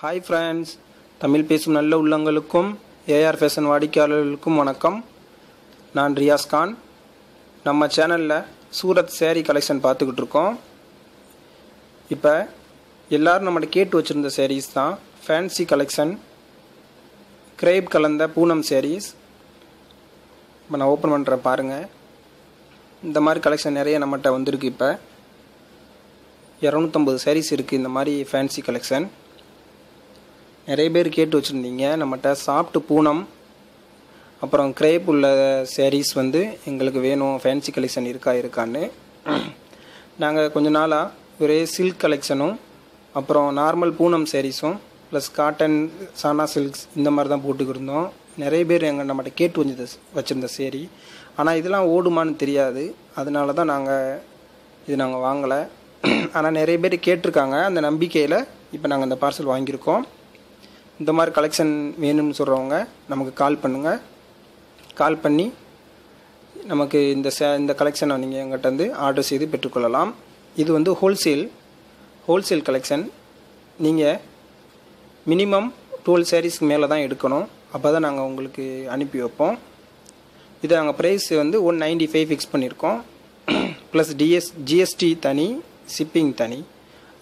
Hi friends Tamil பேசும் நல்ல உள்ளங்களுக்கும் ஏஆர் ஃபேஷன் வாடிக்கையாளர்களுக்கும் வணக்கம். நான் ரியாஸ் கான். நம்ம சேனலில் சூரத் சேரீ கலெக்ஷன் பார்த்துக்கிட்டு இருக்கோம். இப்போ எல்லோரும் நம்மகிட்ட கேட்டு வச்சுருந்த சேரீஸ் தான் ஃபேன்சி கலெக்ஷன் கிரேப் கலந்த பூனம் சேரீஸ் இப்போ நான் ஓப்பன் பண்ணுறேன் பாருங்கள் இந்த மாதிரி கலெக்ஷன் நிறைய நம்மகிட்ட வந்திருக்கு இப்போ. இரநூத்தம்பது சேரீஸ் இருக்குது இந்த மாதிரி ஃபேன்சி கலெக்ஷன் நிறைய பேர் கேட்டு வச்சுருந்தீங்க. நம்மகிட்ட சாப்பிட்டு பூனம் அப்புறம் கிரேப் உள்ள சேரீஸ் வந்து எங்களுக்கு வேணும். ஃபேன்சி கலெக்ஷன் இருக்கா இருக்கான்னு. நாங்கள் கொஞ்ச நாளாக ஒரே சில்க் கலெக்ஷனும் அப்புறம் நார்மல் பூனம் சேரீஸும் ப்ளஸ் காட்டன் சானா சில்க்ஸ் இந்த மாதிரி தான் போட்டுக்கிட்டு இருந்தோம். நிறைய பேர் எங்கள் நம்மகிட்ட கேட்டு வந்தது வச்சுருந்த சேரீ ஆனால் இதெல்லாம் ஓடுமான்னு தெரியாது. அதனால தான் நாங்கள் இது நாங்கள் வாங்கலை. ஆனால் நிறைய பேர் கேட்டிருக்காங்க. அந்த நம்பிக்கையில் இப்போ நாங்கள் இந்த பார்சல் வாங்கியிருக்கோம். இந்த மாதிரி கலெக்ஷன் வேணும்னு சொல்கிறவங்க நமக்கு கால் பண்ணுங்கள் கால் பண்ணி நமக்கு இந்த சே இந்த கலெக்ஷனை நீங்கள் எங்கிட்ட வந்து ஆர்டர் செய்து பெற்றுக்கொள்ளலாம். இது வந்து ஹோல்சேல் ஹோல்சேல் கலெக்ஷன் நீங்கள் மினிமம் டுவெல் சாரீஸ்க்கு மேலே தான் எடுக்கணும். அப்போ தான் நாங்கள் உங்களுக்கு அனுப்பி வைப்போம். இது நாங்கள் ப்ரைஸ் வந்து ஒன் நைன்டி ஃபைவ் ஃபிக்ஸ் பண்ணியிருக்கோம் ப்ளஸ் டிஎஸ் ஜிஎஸ்டி தனி ஷிப்பிங் தனி.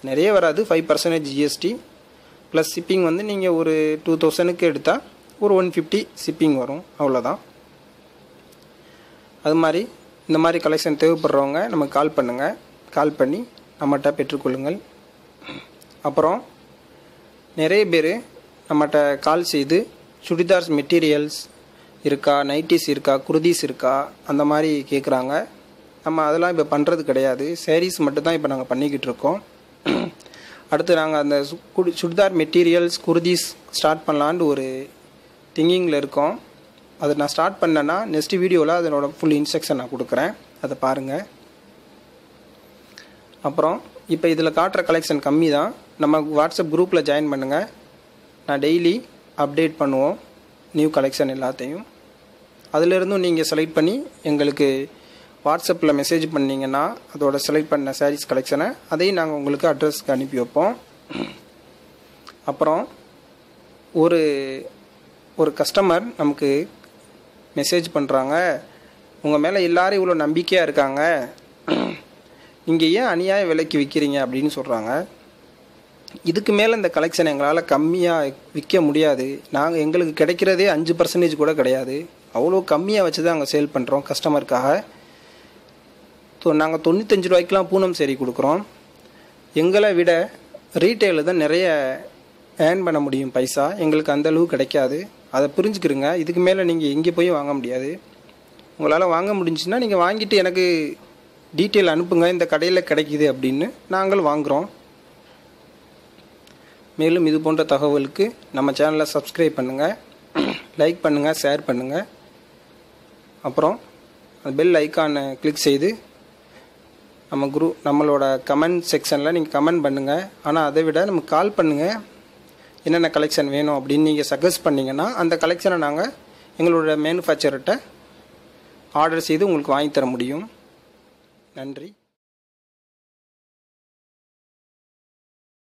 நிறைய வராது five percentage GST plus shipping வந்து நீங்கள் ஒரு டூ தௌசணுக்கு எடுத்தால் ஒரு ஒன் ஃபிஃப்டி ஷிப்பிங் வரும். அவ்வளோதான் அது மாதிரி இந்த மாதிரி கலெக்ஷன் தேவைப்படுறவங்க நமக்கு கால் பண்ணுங்கள் கால் பண்ணி நம்மகிட்ட பெற்றுக்கொள்ளுங்கள். அப்புறம் நிறைய பேர் நம்மகிட்ட கால் செய்து சுடிதார்ஸ் மெட்டீரியல்ஸ் இருக்கா நைட்டிஸ் இருக்கா குர்தீஸ் இருக்கா அந்த மாதிரி கேட்குறாங்க நம்ம அதெல்லாம் இப்போ பண்ணுறது கிடையாது. சேரீஸ் மட்டும் தான் இப்போ நாங்கள் பண்ணிக்கிட்டு இருக்கோம். அடுத்து நாங்கள் அந்த சு- குடி- சுடிதார் மெட்டீரியல்ஸ் குருதிஸ் ஸ்டார்ட் பண்ணலான்ட்டு ஒரு திங்கிங்கில் இருக்கோம். அதை நான் ஸ்டார்ட் பண்ணேன்னா நெக்ஸ்ட் வீடியோவில் அதனோட ஃபுல் இன்ஸ்ட்ரக்ஷன் நான் கொடுக்குறேன். அதை பாருங்கள் அப்புறம் இப்போ இதில் காட்டுற கலெக்ஷன் கம்மி தான் நம்ம வாட்ஸ்அப் குரூப்பில் ஜாயின் பண்ணுங்கள் நான் டெய்லி அப்டேட் பண்ணுவோம். நியூ கலெக்ஷன் எல்லாத்தையும். அதிலிருந்தும் நீங்கள் செலக்ட் பண்ணி எங்களுக்கு வாட்ஸ்அப்பில் மெசேஜ் பண்ணிங்கன்னா அதோட செலக்ட் பண்ண சாரீஸ் கலெக்ஷனை அதையும் நாங்கள் உங்களுக்கு அட்ரஸ்க்கு அனுப்பி வைப்போம். அப்புறம் ஒரு ஒரு கஸ்டமர் நமக்கு மெசேஜ் பண்ணுறாங்க உங்கள் மேலே எல்லாரும் இவ்வளோ நம்பிக்கையாக இருக்காங்க. நீங்கள் ஏன் அநியாய விலைக்கு விற்கிறீங்க அப்படின்னு சொல்கிறாங்க இதுக்கு மேலே இந்த கலெக்ஷன் எங்களால் கம்மியாக விற்க முடியாது. நாங்கள் எங்களுக்கு கிடைக்கிறதே அஞ்சு பர்சன்டேஜ் கூட கிடையாது. அவ்வளோ கம்மியாக வச்சு தான் நாங்கள் சேல் பண்ணுறோம் கஸ்டமருக்காக ஸோ நாங்கள் தொண்ணூத்தஞ்சு ரூபாய்க்குலாம் பூனம் சரி கொடுக்குறோம். எங்களை விட ரீட்டைலில் தான் நிறைய ஏர்ன் பண்ண முடியும் பைசா. எங்களுக்கு அந்த அளவு கிடைக்காது. அதை புரிஞ்சுக்கிறங்க இதுக்கு மேலே நீங்கள் எங்கே போய் வாங்க முடியாது. உங்களால் வாங்க முடிஞ்சுன்னா நீங்கள் வாங்கிட்டு எனக்கு டீட்டெயில் அனுப்புங்க. இந்த கடையில் கிடைக்கிது அப்படின்னு நாங்கள் வாங்குகிறோம் மேலும் இது போன்ற தகவலுக்கு நம்ம சேனலை சப்ஸ்கிரைப் பண்ணுங்கள் லைக் பண்ணுங்கள் ஷேர் பண்ணுங்கள் அப்புறம் பெல் ஐக்கானை கிளிக் செய்து நம்ம குரூப் நம்மளோட கமெண்ட் செக்ஷனில் நீங்கள் கமெண்ட் பண்ணுங்கள் ஆனால் அதை விட நமக்கு கால் பண்ணுங்கள் என்னென்ன கலெக்ஷன் வேணும் அப்படின்னு நீங்கள் சஜஸ்ட் பண்ணிங்கன்னா அந்த கலெக்ஷனை நாங்கள் எங்களோட மேனுஃபேக்சர்கிட்ட ஆர்டர் செய்து உங்களுக்கு வாங்கி தர முடியும். நன்றி.